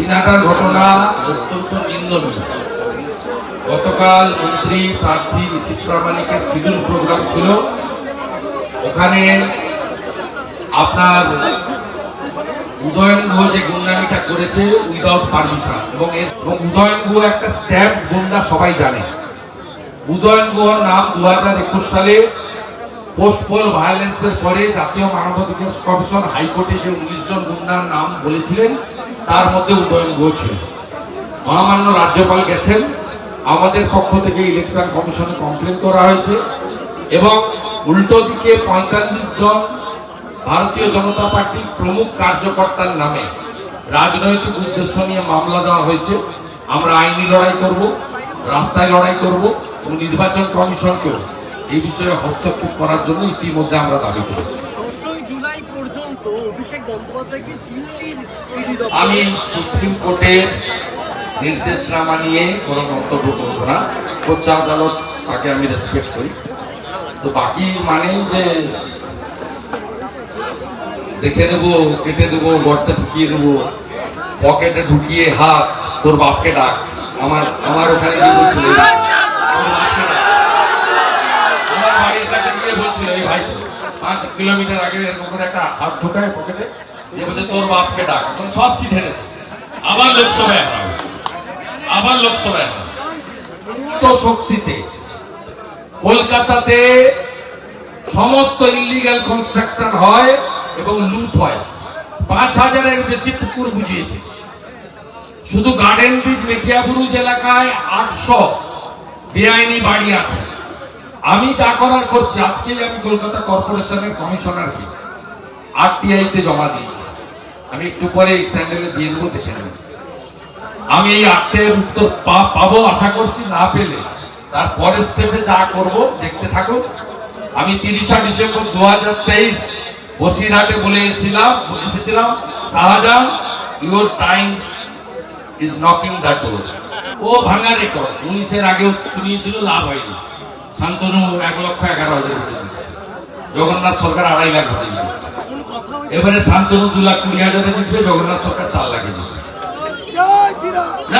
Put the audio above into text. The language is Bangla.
দিনাটার ঘটনা অত্যন্ত নিন্দনীয়। গতকাল মন্ত্রী প্রার্থী ঋষি প্রামাণিকের প্রোগ্রাম ছিল। ওখানে আপনার উদয়ন যে গুন্ডামিটা করেছে, উইদাউট পারমিশন, এবং এবং উদয়ন একটা স্ট্যাম্প গুন্ডা সবাই জানে। উদয়ন গুহর নাম দু হাজার একুশ সালে পোস্ট পোল ভায়োলেন্সের পরে জাতীয় মানবাধিকার কমিশন হাইকোর্টে যে গুন্ডার নাম বলেছিলেন তার মধ্যে উদয়ন ছিল। মহামান্য রাজ্যপাল গেছেন। আমাদের পক্ষ থেকে ইলেকশন কমিশনে কমপ্লেন করা হয়েছে এবং উল্টো দিকে পঁয়তাল্লিশ জন ভারতীয় জনতা পার্টির প্রমুখ কার্যকর্তার নামে রাজনৈতিক উদ্দেশ্য নিয়ে মামলা দেওয়া হয়েছে। আমরা আইনি লড়াই করব, রাস্তায় লড়াই করব এবং নির্বাচন কমিশনকেও এই বিষয়ে হস্তক্ষেপ করার জন্য ইতিমধ্যে আমরা দাবি করেছি। পর্যন্ত অভিষেক বন্দ্যোপাধ্যায়কে দিল্লির আমি সুপ্রিম কোর্টের নির্দেশনামা নিয়ে কোনো মন্তব্য করব না। উচ্চ আদালত, তাকে আমি রেসপেক্ট করি। তো বাকি মানে যে দেখে দেবো কেটে দেবো, গর্তে ঢুকিয়ে দেবো, পকেটে ঢুকিয়ে হাত, তোর বাপকে ডাক। আমার আমার ওখানে গিয়ে বলছিল কিলোমিটার আগে এরকম করে একটা হাত ঢোকায় পকেটে যে বলছে, তোর বাপকে ডাক। মানে সব সিট হেরেছে আবার লোকসভায় হারাবে আবার লোকসভায় তো শক্তিতে কলকাতাতে সমস্ত ইলিগাল কনস্ট্রাকশন হয় এবং লুট হয়। পাঁচ হাজারের বেশি পুকুর বুঝিয়েছে। শুধু গার্ডেন ব্রিজ মেটিয়াবুরুজ এলাকায় আটশো বেআইনি বাড়ি আছে। আমি যা করার করছি, আজকেই আমি কলকাতা কর্পোরেশনের কমিশনারকে আরটিআই তে জমা দিয়েছি। আমি একটু পরে এই স্যান্ডেলে দিয়ে দেবো, দেখে নেব। আমি এই আটটের উত্তর পাবো আশা করছি, না পেলে। তার পরের স্টেপে যা করব, দেখতে থাকুন। আমি তিরিশা ডিসেম্বর দু হাজার তেইশ বসিরহাটে বলে এসেছিলাম এসেছিলাম, Shahjahan your time is knocking the door ও ভাঙা রেকর্ড উনিশের আগেও শুনিয়েছিল, লাভ হয়নি। শান্তনু এক লক্ষ এগারো হাজার জগন্নাথ সরকার আড়াই লাখ হয়েছে এবারে শান্তনু দু লাখ কুড়ি হাজারে জিতবে জগন্নাথ সরকার চার লাখে জিতবে।